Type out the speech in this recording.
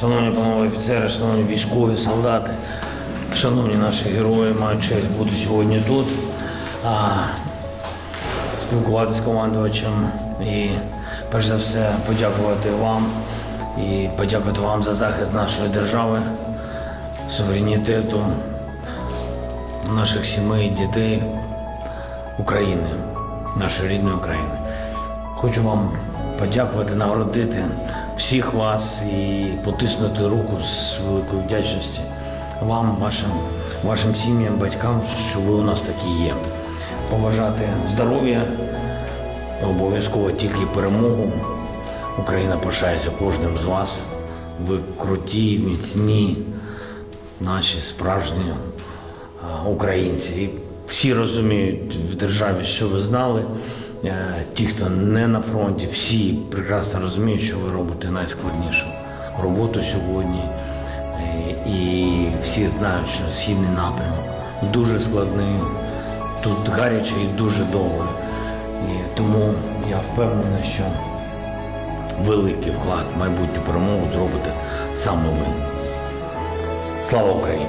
Шановні панове офіцери, шановні військові, солдати, шановні наші герої, мають честь бути сьогодні тут, а, спілкуватися з командувачем і перш за все подякувати вам і подякувати вам за захист нашої держави, суверенітету, наших сімей, дітей, України, нашої рідної України. Хочу вам подякувати, нагородити всіх вас і потиснути руку з великою вдячності вам, вашим, вашим сім'ям, батькам, що ви у нас такі є. Побажати здоров'я, обов'язково тільки перемогу. Україна пишається кожним з вас. Ви круті, міцні, наші справжні українці. І всі розуміють в державі, що ви знали. Е, Ті, хто не на фронті, всі прекрасно розуміють, що ви робите найскладнішу роботу сьогодні. Е, І всі знають, що східний напрямок дуже складний, тут гаряче і дуже довго. І тому я впевнений, що великий вклад в майбутню перемогу зробите саме ви. Слава Україні!